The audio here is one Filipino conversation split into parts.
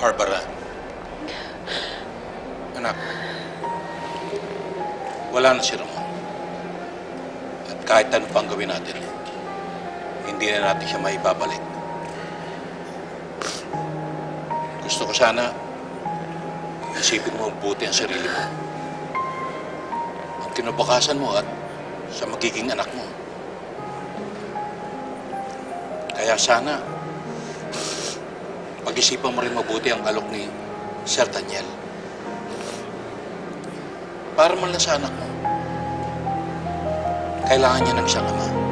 Barbara. Anak, wala na si Ramon. At kahit ano pang gawin natin, hindi na natin siya maibabalik. Gusto ko sana, isipin mo buti ang sarili mo. Ang kinabakasan mo at sa magiging anak mo. Kaya sana, pag-isipan mo rin mabuti ang alok ni Sir Daniel. Para man lang sa anak mo. Kailangan niya ng siyang ama.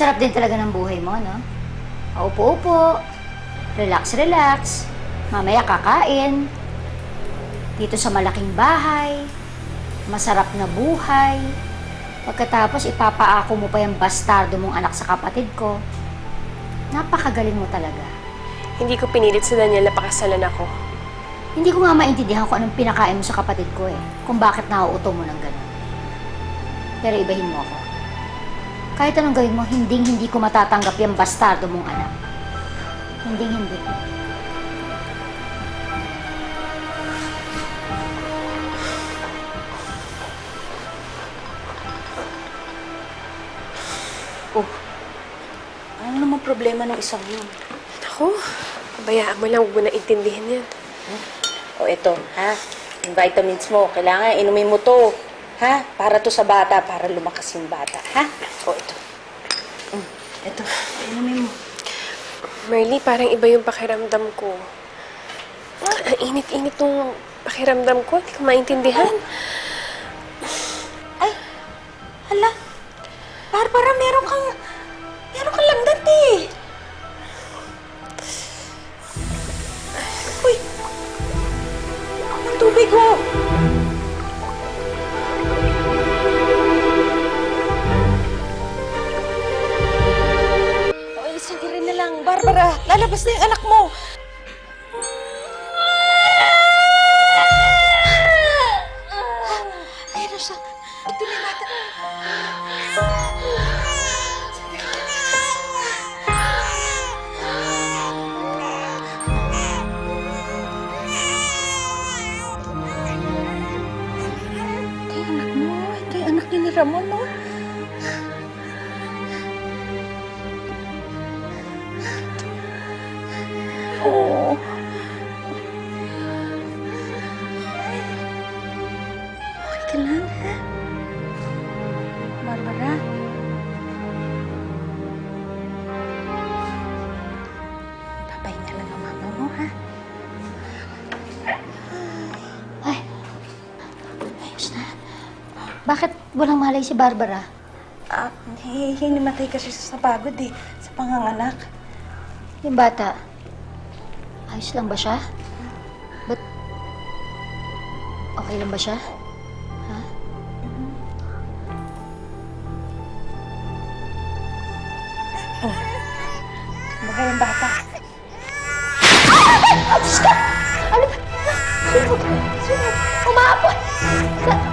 Sarap din talaga ng buhay mo, no? Upo-upo, relax-relax, mamaya kakain, dito sa malaking bahay, masarap na buhay, pagkatapos ipapaako mo pa yung bastardo mong anak sa kapatid ko. Napakagaling mo talaga. Hindi ko pinilit si Daniel na pakasalan ako. Hindi ko nga maintindihan kung anong pinakain mo sa kapatid ko eh. Kung bakit nauuto mo ng gano'n. Pero ibahin mo ako. Kahit anong gawin mo, hindi hindi ko matatanggap yung bastardo mong anak. Hindi hindi. Oh, ano naman problema ng isang yun? Ako, bayaan mo lang, huwag mo na intindihin yan. O eto, ha? Yung vitamins mo, kailangan inumin mo to. Ha? Para to sa bata, para lumakas yung bata, ha? O ito. Mm, eto, inumin mo. Marley, parang iba yung pakiramdam ko. Ang init-init nung pakiramdam ko, hindi ko maintindihan. Ay, hala. Barbara, meron kang, meron kang langgam eh. Lalabas na yung anak mo. Ayun na siya. Ito na yung bata. Ito yung anak mo. Ito yung anak ni Ramon, no? Oo. Okay ka lang, ha? Barbara? Papahinga lang ang mama mo, ha? Ay, ayos na. Bakit walang malay si Barbara? Ah, eh, hinimatay kasi siya sa pagod eh. Sa panganganak. Yung bata, ayos lang ba siya? Ba't okay lang ba siya? Ha? Baka yung bata. Ano ba? Sino? Sino? Umapot! Sa-